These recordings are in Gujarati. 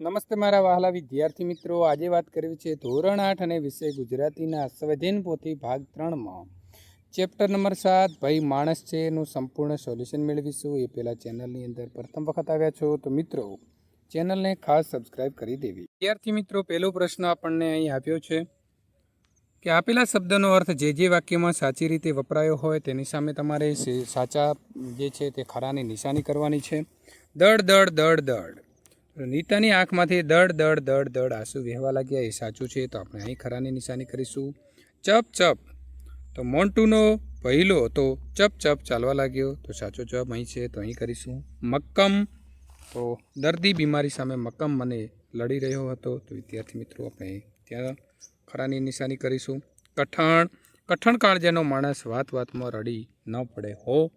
નમસ્તે મારા વહાલા વિદ્યાર્થી મિત્રો. આજે વાત કરવી છે ધોરણ આઠ અને વિષય ગુજરાતીના સ્વધીન પોથી ભાગ ત્રણમાં. ચેપ્ટર નંબર સાત, ભાઈ માણસ છે એનું સંપૂર્ણ સોલ્યુશન મેળવીશું. એ પહેલાં ચેનલની અંદર પ્રથમ વખત આવ્યા છો તો મિત્રો, ચેનલને ખાસ સબસ્ક્રાઇબ કરી દેવી. વિદ્યાર્થી મિત્રો પહેલો પ્રશ્ન આપણને અહીં આપ્યો છે કે આપેલા શબ્દનો અર્થ જે જે વાક્યમાં સાચી રીતે વપરાયો હોય તેની સામે તમારે સાચા જે છે તે ખરાની નિશાની કરવાની છે. દડ દડ દડ દડ. નીતાની આંખમાંથી દડ દડ દડ દડ આંસુ વહેવા લાગ્યા. એ સાચું છે, તો આપણે અહીં ખરાની નિશાની કરીશું. ચપ ચપ. તો મોન્ટુનો પહેલો તો ચપ ચપ ચાલવા લાગ્યો. તો સાચો જવાબ અહીં છે, તો અહીં કરીશું. મક્કમ. તો દર્દી બીમારી સામે મક્કમ મને લડી રહ્યો હતો. તો વિદ્યાર્થી મિત્રો, આપણે ત્યાં ખરાની નિશાની કરીશું. કઠણ. કઠણ કાળજાનો માણસ વાત વાતમાં રડી ન પડે હો.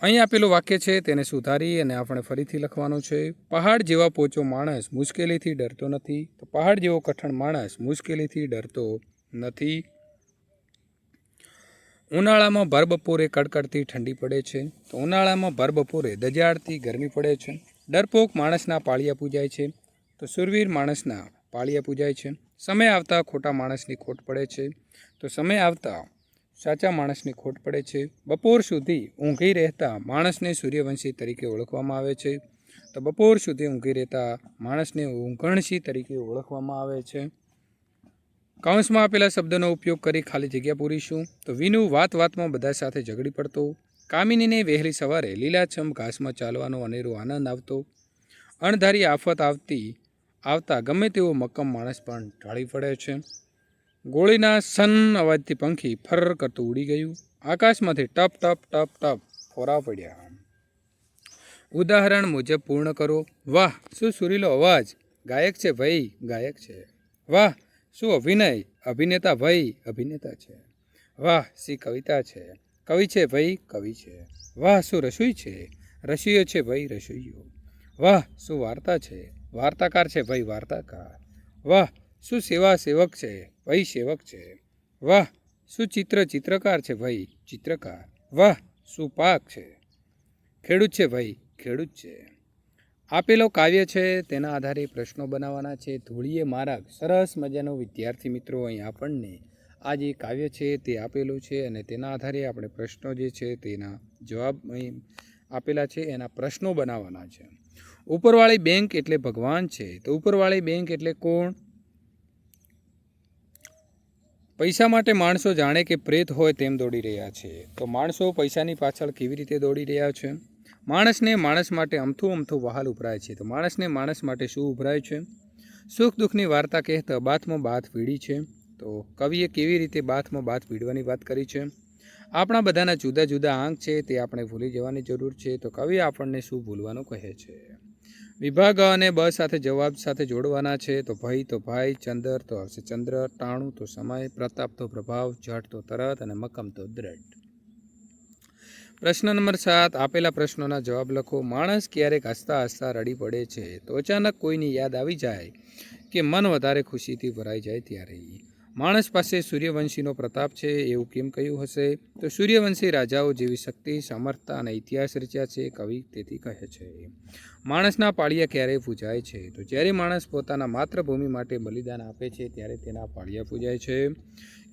અહીં આપેલું વાક્ય છે, તેને સુધારી અને આપણે ફરીથી લખવાનું છે, પહાડ જેવા પોચો માણસ મુશ્કેલીથી ડરતો નથી. તો પહાડ જેવો કઠણ માણસ મુશ્કેલીથી ડરતો નથી. ઉનાળામાં ભર બપોરે કડકડતી ઠંડી પડે છે. તો ઉનાળામાં ભર બપોરે દજાડતી ગરમી પડે છે. ડરપોક માણસના પાળિયા પૂજાય છે. તો સુરવીર માણસના પાળિયા પૂજાય છે. સમય આવતા ખોટા માણસની ખોટ પડે છે. તો સમય આવતા સાચા માણસની ખોટ પડે છે. બપોર સુધી ઊંઘી રહેતા માણસને સૂર્યવંશી તરીકે ઓળખવામાં આવે છે. તો બપોર સુધી ઊંઘી રહેતા માણસને ઊંઘણશી તરીકે ઓળખવામાં આવે છે. કૌંસમાં આપેલા શબ્દનો ઉપયોગ કરી ખાલી જગ્યા પૂરીશું. તો વિનુ વાત વાતમાં બધા સાથે ઝઘડી પડતો. કામિનીને વહેલી સવારે લીલાછમ ઘાસમાં ચાલવાનો અનેરો આનંદ આવતો. અણધારી આફત આવતી, આવતા ગમે તેવો મક્કમ માણસ પણ ઢળી પડે છે. ગોળીના સન અવાજથી પંખી ફર કરતું ઉડી ગયું. આકાશમાંથી ટપ ટપ ટપ ટપ ફોરા પડ્યા. ઉદાહરણ મુજબ પૂર્ણ કરો. વાહ, શું સુરીલો અવાજ? ગાયક છે ભાઈ, ગાયક છે. વાહ, શું અભિનય? અભિનેતા ભાઈ, અભિનેતા છે. વાહ સી કવિતા છે? કવિ છે ભાઈ, કવિ છે. વાહ, શું રસોઈ છે? રસોઈયો છે ભાઈ રસોઈયો વાહ, શું વાર્તા છે? વાર્તાકાર છે ભાઈ, વાર્તાકાર. વાહ શું સેવા સેવક છે ભાઈ સેવક છે. વાહ શું ચિત્ર ચિત્રકાર છે ભાઈ, ચિત્રકાર. વાહ શું પાક છે. ખેડૂત છે ભાઈ, ખેડૂત છે. આપેલો કાવ્ય છે, તેના આધારે પ્રશ્નો બનાવવાના છે. ધૂળીએ મારા સરસ મજાનો વિદ્યાર્થી મિત્રો, અહીં આપણને આ જે કાવ્ય છે, તે આપેલું છે અને તેના આધારે આપણે પ્રશ્નો જે છે, તેના જવાબ અહીં આપેલા છે, એના પ્રશ્નો બનાવવાના છે. ઉપરવાળી બેંક એટલે ભગવાન છે. તો ઉપરવાળી બેંક એટલે કોણ? પૈસા માટે માણસો જાણે કે પ્રેત હોય તેમ દોડી રહ્યા છે. તો માણસો પૈસાની પાછળ કેવી રીતે દોડી રહ્યા છે? માણસને માણસ માટે અમથું અમથું વહાલ ઉભરાય છે. તો માણસને માણસ માટે શું ઉભરાય છે? સુખ દુઃખની વાર્તા કહેતા બાથમાં બાથ પીડી છે. તો કવિએ કેવી રીતે બાથમાં બાથ પીડવાની વાત કરી છે? આપણા બધાના જુદા જુદા આંક છે, તે આપણે ભૂલી જવાની જરૂર છે. તો કવિ આપણને શું ભૂલવાનું કહે છે? વિભાગ અને બ સાથે જવાબ સાથે જોડવાના છે. તો ભય તો ભાઈ, ચંદર તો હશે ચંદ્ર, ટાણું તો સમય, પ્રતાપ તો પ્રભાવ, જટ તો તરત અને મક્કમ તો દ્રઢ. પ્રશ્ન નંબર સાત, આપેલા પ્રશ્નોના જવાબ લખો. માણસ ક્યારેક હસતા હસતા રડી પડે છે. તો અચાનક કોઈની યાદ આવી જાય કે મન વધારે ખુશીથી ભરાઈ જાય ત્યારે. માણસ પાસે સૂર્યવંશીનો પ્રતાપ છે એવું કેમ કહ્યું હશે? તો સૂર્યવંશી રાજાઓ જેવી શક્તિ સમર્થતા અને ઇતિહાસ રચ્યા છે, કવિ તેથી કહે છે. માણસના પાળિયા ક્યારે પૂજાય છે? તો જ્યારે માણસ પોતાના માતૃભૂમિ માટે બલિદાન આપે છે, ત્યારે તેના પાળિયા પૂજાય છે.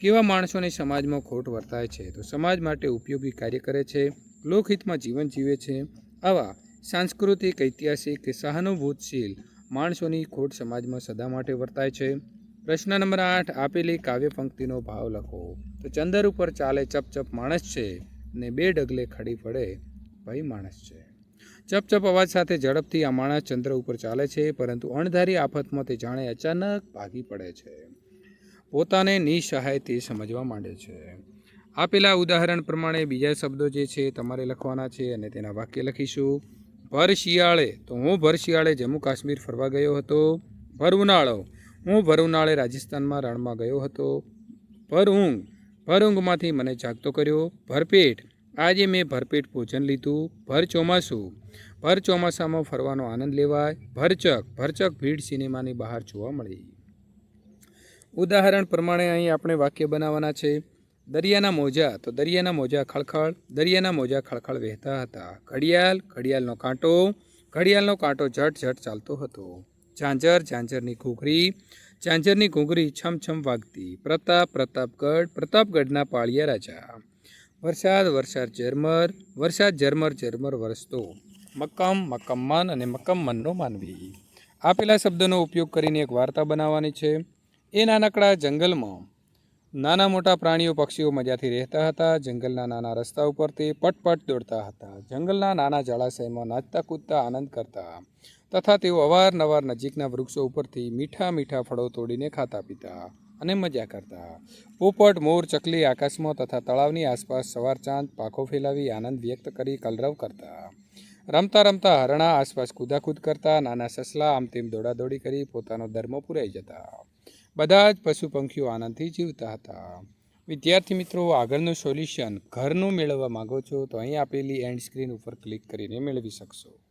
કેવા માણસોને સમાજમાં ખોટ વર્તાય છે? તો સમાજ માટે ઉપયોગી કાર્ય કરે છે. લોકહિતમાં જીવન જીવે છે. આવા સાંસ્કૃતિક, ઐતિહાસિક કે સહાનુભૂતશીલ માણસોની ખોટ સમાજમાં સદા માટે વર્તાય છે. પ્રશ્ન નંબર આઠ, આપેલી કાવ્ય પંક્તિનો ભાવ લખો. તો ચંદર ઉપર ચાલે ચપચપ માણસ છે ને બે ડગલે ખડી પડે ભાઈ માણસ છે. ચપચપ અવાજ સાથે ઝડપથી આ માણસ ચંદ્ર ઉપર ચાલે છે, પરંતુ અણધારી આફતમાં તે જાણે અચાનક ભાગી પડે છે. પોતાને નિસહાય તે સમજવા માંડે છે. આપેલા ઉદાહરણ પ્રમાણે બીજા શબ્દો જે છે તમારે લખવાના છે અને તેના વાક્ય લખીશું. ભર શિયાળે, તો હું ભર શિયાળે જમ્મુ કાશ્મીર ફરવા ગયો હતો. ભર ઉનાળો હું ભરૂનાળે રાજસ્થાનમાં રણમાં ગયો હતો. ભર ઊંઘ ભર ઊંઘમાંથી મને જાગતો કર્યો. ભરપેટ, આજે મેં ભરપેટ ભોજન લીધું. ભર ચોમાસું, ભર ચોમાસામાં ફરવાનો આનંદ લેવાય. ભરચક ભરચક ભીડ સિનેમાની બહાર જોવા મળી. ઉદાહરણ પ્રમાણે અહીં આપણે વાક્ય બનાવવાના છે. દરિયાના મોજા, તો દરિયાના મોજા ખળખળ, દરિયાના મોજા ખળખળ વહેતા હતા. ઘડિયાળ, ઘડિયાળનો કાંટો ઘડિયાળનો કાંટો ઝટ ઝટ ચાલતો હતો. ઝાંઝર, ઝાંઝરની ઘૂઘરી. ઝાંઝરની ઘૂઘરી છમછમ વાગતી. પ્રતાપ, પ્રતાપગઢ, પ્રતાપગઢના પાળિયા રાજા. વરસાદ વરસાદ ઝરમર વરસાદ ઝરમર ઝરમર વરસતો. મક્કમ મક્કમ મન અને મક્કમ મનનો માનવી. આપેલા શબ્દોનો ઉપયોગ કરીને એક વાર્તા બનાવવાની છે. એ નાનકડા જંગલમાં નાના મોટા પ્રાણીઓ, પક્ષીઓ મજાથી રહેતા હતા. જંગલના નાના રસ્તા ઉપર તે પટપટ દોડતા હતા. જંગલના નાના જળાશયમાં નાચતા કૂદતા આનંદ કરતા. તથા તેઓ અવારનવાર નજીકના વૃક્ષો ઉપરથી મીઠા મીઠા ફળો તોડીને ખાતા પીતા અને મજા કરતા. પોપટ, મોર, ચકલી આકાશમાં તથા તળાવની આસપાસ સવાર ચાંદ પાખો ફેલાવી આનંદ વ્યક્ત કરી કલરવ કરતા. રમતા રમતા હરણા આસપાસ કૂદાકૂદ કરતા, નાના સસલા આમ તેમ દોડાદોડી કરી પોતાનો ધર્મ પૂરાઈ જતા. બધા જ પશુ પંખીઓ આનંદથી જીવતા હતા. વિદ્યાર્થી મિત્રો, આગળનું સોલ્યુશન ઘરનું મેળવવા માંગો છો તો અહીં આપેલી એન્ડ સ્ક્રીન ઉપર ક્લિક કરીને મેળવી શકશો.